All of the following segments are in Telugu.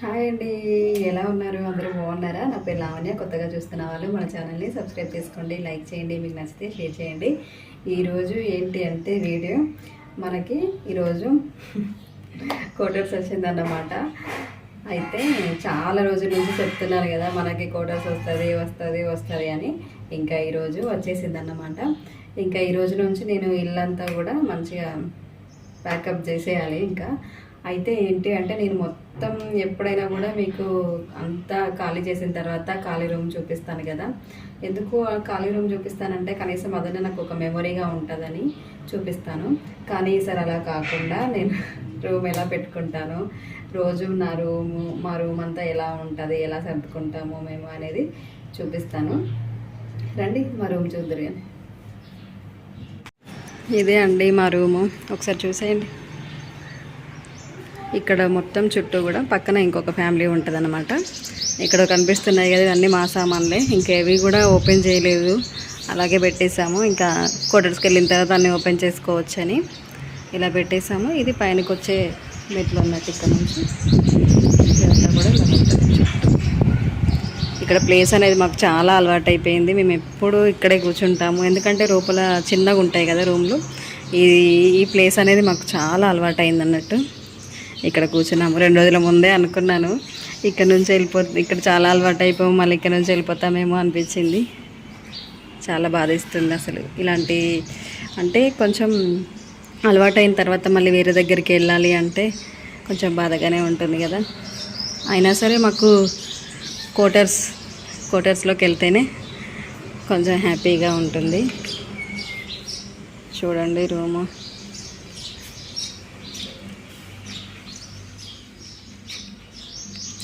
హాయ్ అండి. ఎలా ఉన్నారు? అందరూ బాగున్నారా? నా పేరు లావణ్య. కొత్తగా చూస్తున్న వాళ్ళు మన ఛానల్ని సబ్స్క్రైబ్ చేసుకోండి లైక్ చేయండి మీకు నచ్చితే షేర్ చేయండి. ఈరోజు ఏంటి అంటే వీడియో మనకి ఈరోజు కోటర్స్ వచ్చిందన్నమాట. అయితే చాలా రోజుల నుంచి చెప్తున్నారు కదా మనకి కోటర్స్ వస్తుంది వస్తుంది వస్తుంది అని. ఇంకా ఈరోజు వచ్చేసిందన్నమాట. ఇంకా ఈ రోజు నుంచి నేను ఇల్లంతా కూడా మంచిగా ప్యాకప్ చేసేయాలి ఇంకా. అయితే ఏంటి అంటే నేను మొత్తం ఎప్పుడైనా కూడా మీకు అంతా ఖాళీ చేసిన తర్వాత ఖాళీ రూమ్ చూపిస్తాను కదా. ఎందుకు ఆ ఖాళీ రూమ్ చూపిస్తానంటే కనీసం అదనే నాకు ఒక మెమొరీగా ఉంటుందని చూపిస్తాను. కానీ ఈసారి అలా కాకుండా నేను రూమ్ ఎలా పెట్టుకుంటాను రోజు నా రూము మా రూమ్ అంతా ఎలా ఉంటుంది ఎలా సర్దుకుంటాము మేము అనేది చూపిస్తాను. రండి మా రూమ్ చూద్దరు కానీ ఇదే అండి మా రూము. ఒకసారి చూసేయండి. ఇక్కడ మొత్తం చుట్టూ కూడా పక్కన ఇంకొక ఫ్యామిలీ ఉంటుంది అనమాట ఇక్కడ కనిపిస్తున్నాయి కదా ఇవన్నీ మా సామాన్లే. ఇంకేవి కూడా ఓపెన్ చేయలేదు. అలాగే పెట్టేసాము ఇంకా క్వార్టర్స్కి వెళ్ళిన తర్వాత అన్నీ ఓపెన్ చేసుకోవచ్చని ఇలా పెట్టేసాము ఇది పైనకి వచ్చే మెట్లు ఉన్నట్టు ఇక్కడ నుంచి. ఇదంతా కూడా చుట్టూ. ఇక్కడ ప్లేస్ అనేది మాకు చాలా అలవాటు అయిపోయింది మేము ఎప్పుడు ఇక్కడే కూర్చుంటాము. ఎందుకంటే లోపల చిన్నగా ఉంటాయి కదా రూమ్లు. ఈ ఈ ప్లేస్ అనేది మాకు చాలా అలవాటు అయింది అన్నట్టు ఇక్కడ కూర్చున్నాము. రెండు రోజుల ముందే అనుకున్నాను. ఇక్కడ నుంచి వెళ్ళిపో ఇక్కడ చాలా అలవాటు అయిపోము మళ్ళీ ఇక్కడ నుంచి వెళ్ళిపోతామేమో అనిపించింది. చాలా బాధిస్తుంది అసలు. ఇలాంటి అంటే కొంచెం అలవాటు అయిన తర్వాత మళ్ళీ వేరే దగ్గరికి వెళ్ళాలి అంటే కొంచెం బాధగానే ఉంటుంది కదా. అయినా సరే మాకు కోటర్స్ కోటర్స్లోకి వెళ్తేనే కొంచెం హ్యాపీగా ఉంటుంది. చూడండి రూము.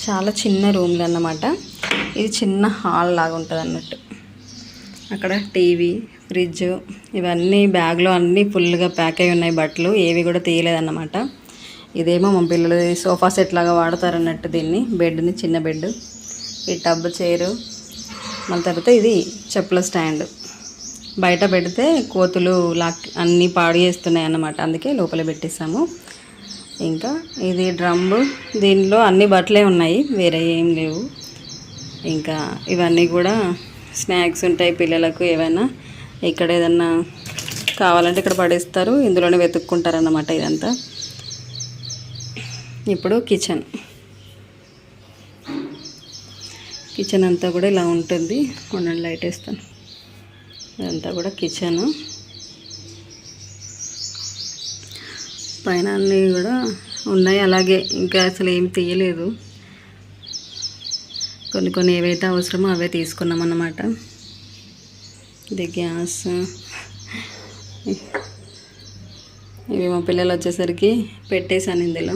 చాలా చిన్న రూమ్లు అన్నమాట. ఇది చిన్న హాల్ లాగా ఉంటుంది అన్నట్టు అక్కడ టీవీ ఫ్రిడ్జ్ ఇవన్నీ బ్యాగ్లో అన్నీ ఫుల్గా ప్యాక్ అయి ఉన్నాయి బట్టలు. ఏవి కూడా తీయలేదన్నమాట. ఇదేమో మా పిల్లలు సోఫా సెట్ లాగా వాడతారు అన్నట్టు దీన్ని. బెడ్ని చిన్న బెడ్ ఈ టబ్ చైరు. మళ్ళీ తర్వాత ఇది చెప్పుల స్టాండ్. బయట పెడితే కోతులు లాక్ అన్నీ పాడు చేస్తున్నాయి అన్నమాట అందుకే లోపల పెట్టేసాము ఇంకా ఇది డ్రమ్ము. దీనిలో అన్ని బట్టలే ఉన్నాయి. వేరే ఏం లేవు. ఇంకా ఇవన్నీ కూడా స్నాక్స్ ఉంటాయి పిల్లలకు ఏమైనా ఇక్కడ ఏదన్నా కావాలంటే ఇక్కడ పడేస్తారు. ఇందులోనే వెతుక్కుంటారు అన్నమాట ఇదంతా. ఇప్పుడు కిచెన్. కిచెన్ అంతా కూడా ఇలా ఉంటుంది. ఉండండి లైట్ వేస్తాను. ఇదంతా కూడా కిచెను. పైన అన్నీ కూడా ఉన్నాయి. అలాగే ఇంకా అసలు ఏం తీయలేదు. కొన్ని కొన్ని ఏవైతే అవసరమో అవే తీసుకున్నాం అన్నమాట. ఇది గ్యాస్. ఇవి మా పిల్లలు వచ్చేసరికి పెట్టేశాను ఇందులో.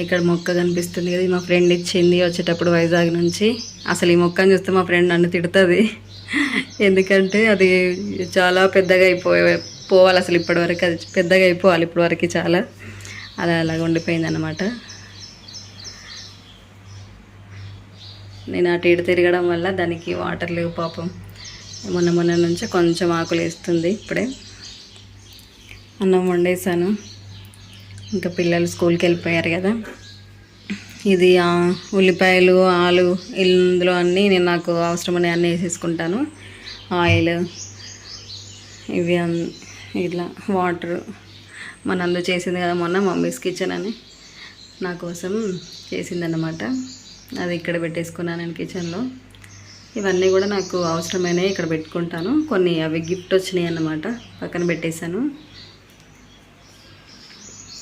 ఇక్కడ మొక్క కనిపిస్తుంది కదా మా ఫ్రెండ్ ఇచ్చింది వచ్చేటప్పుడు వైజాగ్ నుంచి. అసలు ఈ మొక్కని చూస్తే మా ఫ్రెండ్ నన్ను తిడుతుంది. ఎందుకంటే అది చాలా పెద్దగా అయిపోయే పోవాలి అసలు ఇప్పటివరకు. అది పెద్దగా అయిపోవాలి ఇప్పటివరకు చాలా. అలా అలాగ ఉండిపోయింది అనమాట నేను అటు ఇటు తిరగడం వల్ల దానికి వాటర్ లేవు పాపం. మొన్న మొన్న నుంచి కొంచెం ఆకులు వేస్తుంది ఇప్పుడే. అన్నం వండేసాను ఇంకా పిల్లలు స్కూల్కి వెళ్ళిపోయారు కదా. ఇది ఉల్లిపాయలు ఆలు ఇందులో అన్నీ నేను నాకు అవసరమని అన్నీ వేసేసుకుంటాను. ఆయిల్ ఇవి అన్- ఇట్లా వాటర్ మన అందు చేసింది కదా మొన్న మమ్మీస్ కిచెన్ అని. నా కోసం చేసిందన్నమాట. అది ఇక్కడ పెట్టేసుకున్నాను నేను కిచెన్లో ఇవన్నీ కూడా నాకు అవసరమైనవి ఇక్కడ పెట్టుకుంటాను. కొన్ని అవి గిఫ్ట్ వచ్చినాయి అన్నమాట. పక్కన పెట్టేశాను.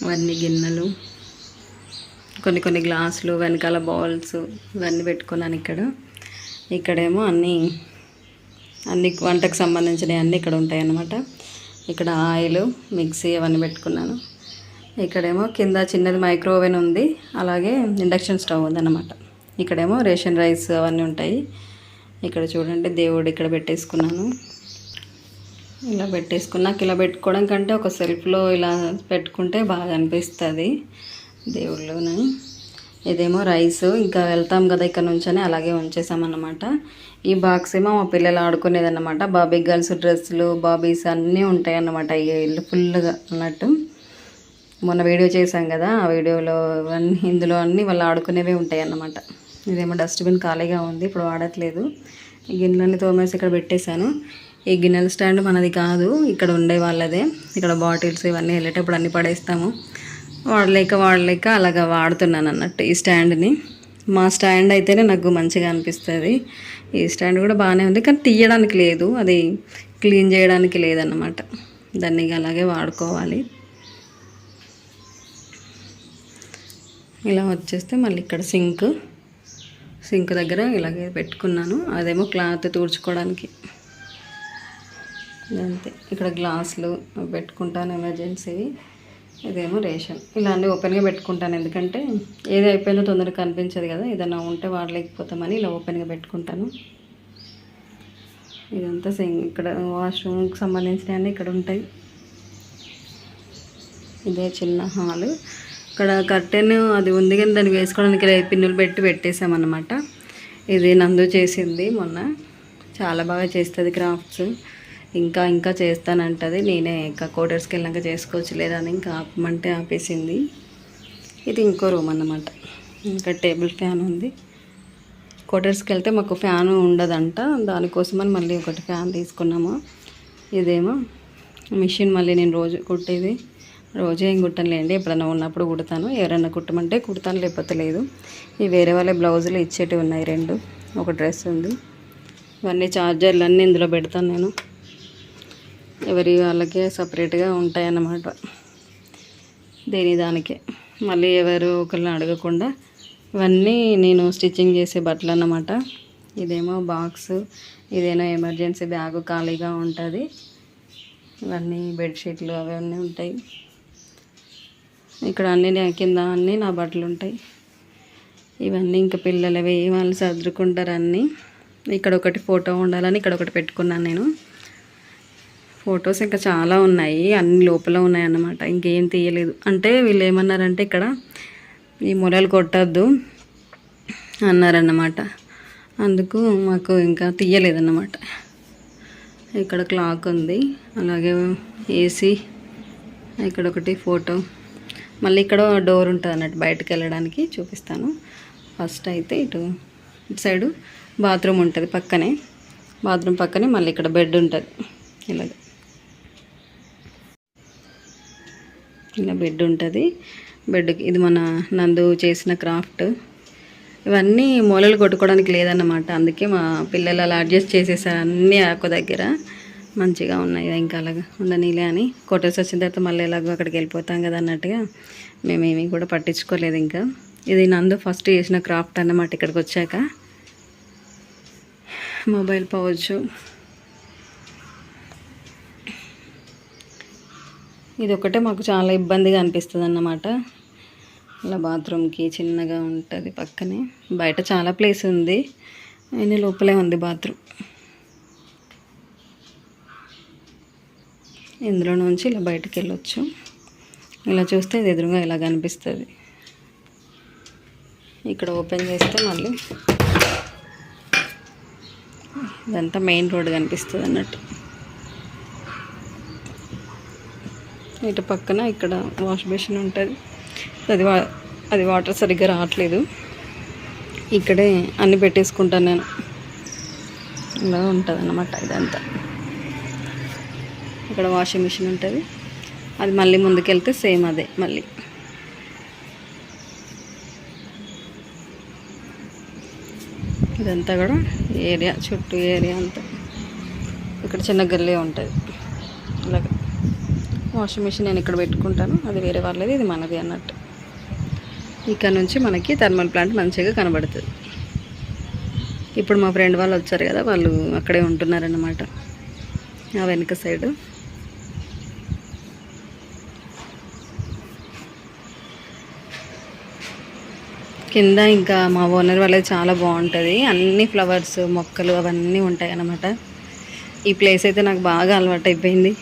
అవన్నీ గిన్నెలు. కొన్ని కొన్ని గ్లాసులు వెనకాల బౌల్స్ ఇవన్నీ పెట్టుకున్నాను ఇక్కడ. ఇక్కడేమో అన్నీ అన్ని వంటకు సంబంధించినవి అన్నీ ఇక్కడ ఉంటాయి అన్నమాట ఇక్కడ ఆయిల్ మిక్సీ అవన్నీ పెట్టుకున్నాను. ఇక్కడేమో కింద చిన్నది మైక్రోవెన్ ఉంది. అలాగే ఇండక్షన్ స్టవ్ ఉందన్నమాట. ఇక్కడేమో రేషన్ రైస్ అవన్నీ ఉంటాయి. ఇక్కడ చూడండి దేవుడు ఇక్కడ పెట్టేసుకున్నాను. ఇలా పెట్టేసుకున్నాక ఇలా పెట్టుకోవడం కంటే ఒక సెల్ఫ్లో ఇలా పెట్టుకుంటే బాగా అనిపిస్తుంది దేవుళ్ళని. ఇదేమో రైస్. ఇంకా వెళ్తాం కదా ఇక్కడ నుంచని అలాగే ఉంచేసామన్నమాట. ఈ బాక్స్ ఏమో మా పిల్లలు ఆడుకునేదన్నమాట. బాబీ గర్ల్స్ డ్రెస్సులు బాబీస్ అన్నీ ఉంటాయన్నమాట. ఈ ఇల్లు ఫుల్గా అన్నట్టు. మొన్న వీడియో చేశాం కదా ఆ వీడియోలో అన్నీ ఇందులో అన్నీ వాళ్ళు ఆడుకునేవే ఉంటాయి అన్నమాట ఇదేమో డస్ట్బిన్ ఖాళీగా ఉంది ఇప్పుడు వాడట్లేదు. ఈ గిన్నెలన్నీ తోమేసి ఇక్కడ పెట్టేశాను. ఈ గిన్నెల స్టాండ్ మనది కాదు ఇక్కడ ఉండే వాళ్ళదే. ఇక్కడ బాటిల్స్ ఇవన్నీ వెళ్ళేటప్పుడు అన్నీ పడేస్తాము. వాడలేక వాడలేక అలాగా వాడుతున్నాను అన్నట్టు ఈ స్టాండ్ని. మా స్టాండ్ అయితేనే నాకు మంచిగా అనిపిస్తుంది. ఈ స్టాండ్ కూడా బాగానే ఉంది. కానీ తీయడానికి లేదు. అది క్లీన్ చేయడానికి లేదన్నమాట. దాన్ని అలాగే వాడుకోవాలి. ఇలా వచ్చేస్తే మళ్ళీ ఇక్కడ సింక్. సింక్ దగ్గర ఇలాగే పెట్టుకున్నాను. అదేమో క్లాత్ తుడుచుకోవడానికి. అంతే. ఇక్కడ గ్లాసులు పెట్టుకుంటాను ఎమర్జెన్సీవి. ఇదేమో రేషన్. ఇలా అన్నీ ఓపెన్గా పెట్టుకుంటాను. ఎందుకంటే ఏది అయిపోయిందో తొందరగా కనిపించదు కదా. ఏదైనా ఉంటే వాడలేకపోతామని ఇలా ఓపెన్గా పెట్టుకుంటాను. ఇదంతా సింగ్ ఇక్కడ వాష్రూమ్కి సంబంధించినవన్నీ ఇక్కడ ఉంటాయి. ఇదే చిన్న హాలు. ఇక్కడ కర్టెన్ అది ఉంది కానీ దానికి వేసుకోవడానికి పిన్నులు పెట్టి పెట్టేసామన్నమాట ఇది నందు చేసింది మొన్న. చాలా బాగా చేస్తుంది క్రాఫ్ట్స్. ఇంకా ఇంకా చేస్తానంటది. నేనే ఇంకా క్వార్టర్స్కి వెళ్ళాక చేసుకోవచ్చు లేదా అని ఇంకా ఆపమంటే ఆపేసింది. ఇది ఇంకో రూమ్ అన్నమాట. ఇంకా టేబుల్ ఫ్యాన్ ఉంది. క్వార్టర్స్కి వెళ్తే మాకు ఫ్యాన్ ఉండదంట. దానికోసమని మళ్ళీ ఒకటి ఫ్యాన్ తీసుకున్నాము. ఇదేమో మిషన్ మళ్ళీ నేను రోజు కుట్టేది. రోజు ఏం కుట్టనులేండి. ఎప్పుడైనా ఉన్నప్పుడు కుడతాను. ఎవరైనా కుట్టమంటే కుడతాను లేకపోతే లేదు. ఈ వేరే వాళ్ళ బ్లౌజులు ఇచ్చేటివి ఉన్నాయి రెండు. ఒక డ్రెస్ ఉంది. ఇవన్నీ చార్జర్లు అన్నీ ఇందులో పెడతాను నేను. ఎవరి వాళ్ళకే సపరేట్గా ఉంటాయన్నమాట. దేని దానికే. మళ్ళీ ఎవరు ఒకరిని అడగకుండా ఇవన్నీ నేను స్టిచ్చింగ్ చేసే బట్టలు అన్నమాట. ఇదేమో బాక్స్ ఇదేమో ఎమర్జెన్సీ బ్యాగు ఖాళీగా ఉంటుంది. ఇవన్నీ బెడ్షీట్లు అవన్నీ ఉంటాయి. ఇక్కడ అన్ని నా- కింద అన్నీ నా బట్టలు ఉంటాయి. ఇవన్నీ ఇంకా పిల్లలవి వాళ్ళు సర్దుకుంటారు అన్నీ ఇక్కడ ఒకటి ఫోటో ఉండాలని ఇక్కడ ఒకటి పెట్టుకున్నాను నేను. ఫొటోస్ ఇంకా చాలా ఉన్నాయి. అన్ని లోపల ఉన్నాయి అన్నమాట ఇంకేం తీయలేదు. అంటే వీళ్ళు ఏమన్నారంటే ఇక్కడ ఈ మొలలు కొట్టద్దు అన్నారన్నమాట. అందుకు మాకు ఇంకా తీయలేదన్నమాట. ఇక్కడ క్లాక్ ఉంది. అలాగే ఏసీ ఇక్కడ ఒకటి ఫోటో. మళ్ళీ ఇక్కడ డోర్ ఉంటుంది అన్నట్టు బయటకు వెళ్ళడానికి చూపిస్తాను. ఫస్ట్ అయితే ఇటు ఇటు సైడు బాత్రూమ్ ఉంటుంది పక్కనే. బాత్రూమ్ పక్కనే మళ్ళీ ఇక్కడ బెడ్ ఉంటుంది. ఇలాగ. ఇలా బెడ్ ఉంటుంది. బెడ్కి ఇది మన నందు చేసిన క్రాఫ్ట్ ఇవన్నీ మూలలు కొట్టుకోవడానికి లేదన్నమాట. అందుకే మా పిల్లలు అలా అడ్జస్ట్ చేసేసారు అన్నీ ఒక దగ్గర. మంచిగా ఉన్నాయి ఇంకా అలాగా ఉండనీలే అని. కొట్టేసి వచ్చిన తర్వాత మళ్ళీ ఎలాగో అక్కడికి వెళ్ళిపోతాం కదా అన్నట్టుగా మేమేమీ కూడా పట్టించుకోలేదు ఇంకా. ఇది నందు ఫస్ట్ చేసిన క్రాఫ్ట్ అన్నమాట ఇక్కడికి వచ్చాక. మొబైల్ పౌచ్ ఇది ఒకటే మాకు చాలా ఇబ్బందిగా అనిపిస్తుంది అన్నమాట ఇలా బాత్రూమ్కి చిన్నగా ఉంటుంది పక్కనే. బయట చాలా ప్లేస్ ఉంది. అయినా లోపలే ఉంది బాత్రూమ్. ఇందులో నుంచి ఇలా బయటకు వెళ్ళొచ్చు ఇలా చూస్తే ఇది ఎదురుగా ఇలా కనిపిస్తుంది. ఇక్కడ ఓపెన్ చేస్తే మళ్ళీ ఇదంతా మెయిన్ రోడ్ కనిపిస్తుంది అన్నట్టు ఇటు పక్కన ఇక్కడ వాష్ బేసిన్ ఉంటుంది. అది వా అది వాటర్ సరిగ్గా రావట్లేదు. ఇక్కడే అన్ని పెట్టేసుకుంటాను నేను. ఇలా ఉంటుంది అన్నమాట ఇదంతా. ఇక్కడ వాషింగ్ మిషన్ ఉంటుంది. అది మళ్ళీ ముందుకెళ్తే సేమ్ అదే మళ్ళీ. ఇదంతా కూడా ఏరియా చుట్టూ ఏరియా అంతా. ఇక్కడ చిన్న గల్లీ ఉంటుంది. వాషింగ్ మిషన్ నేను ఇక్కడ పెట్టుకుంటాను. అది వేరే వాళ్ళది ఇది మనది అన్నట్టు. ఇక్కడ నుంచి మనకి థర్మల్ ప్లాంట్ మంచిగా కనబడుతుంది. ఇప్పుడు మా ఫ్రెండ్ వాళ్ళు వచ్చారు కదా వాళ్ళు అక్కడే ఉంటున్నారన్నమాట. ఆ వెనుక సైడు. కింద ఇంకా మా ఓనర్ వాళ్ళది చాలా బాగుంటుంది. అన్ని ఫ్లవర్స్ మొక్కలు అవన్నీ ఉంటాయి అన్నమాట ఈ ప్లేస్ అయితే నాకు బాగా అలవాటు అయిపోయింది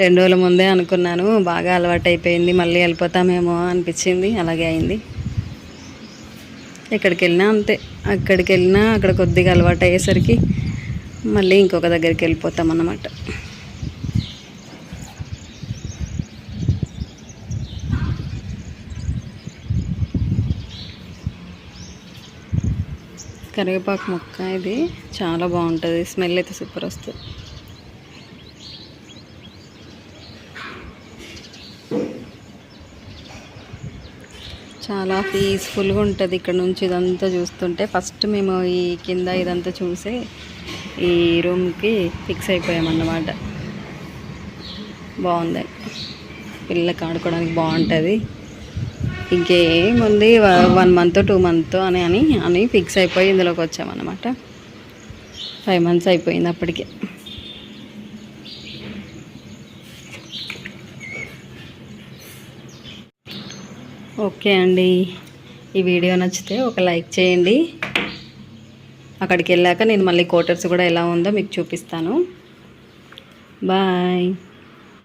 రెండు రోజుల ముందే అనుకున్నాను. బాగా అలవాటు అయిపోయింది మళ్ళీ వెళ్ళిపోతామేమో అనిపించింది. అలాగే అయింది. ఎక్కడికి వెళ్ళినా అంతే. అక్కడికి వెళ్ళినా అక్కడ కొద్దిగా అలవాటు అయ్యేసరికి మళ్ళీ ఇంకొక దగ్గరికి వెళ్ళిపోతాం అన్నమాట కరివేపాకు మొక్క ఇది. చాలా బాగుంటుంది. స్మెల్ అయితే సూపర్ వస్తుంది. చాలా పీస్ఫుల్గా ఉంటుంది ఇక్కడ నుంచి ఇదంతా చూస్తుంటే. ఫస్ట్ మేము ఈ కింద ఇదంతా చూసి ఈ రూమ్కి ఫిక్స్ అయిపోయామన్నమాట బాగుంది. పిల్లలకి ఆడుకోవడానికి బాగుంటుంది. ఇంకేముంది? వన్ మంత్ టూ మంత్ అని అని అని ఫిక్స్ అయిపోయి ఇందులోకి వచ్చామన్నమాట. ఫైవ్ మంత్స్ అయిపోయింది అప్పటికే. ఓకే అండి. ఈ వీడియో నచ్చితే ఒక లైక్ చేయండి. అక్కడికి వెళ్ళాక నేను మళ్ళీ క్వార్టర్స్ కూడా ఎలా ఉందో మీకు చూపిస్తాను. బాయ్.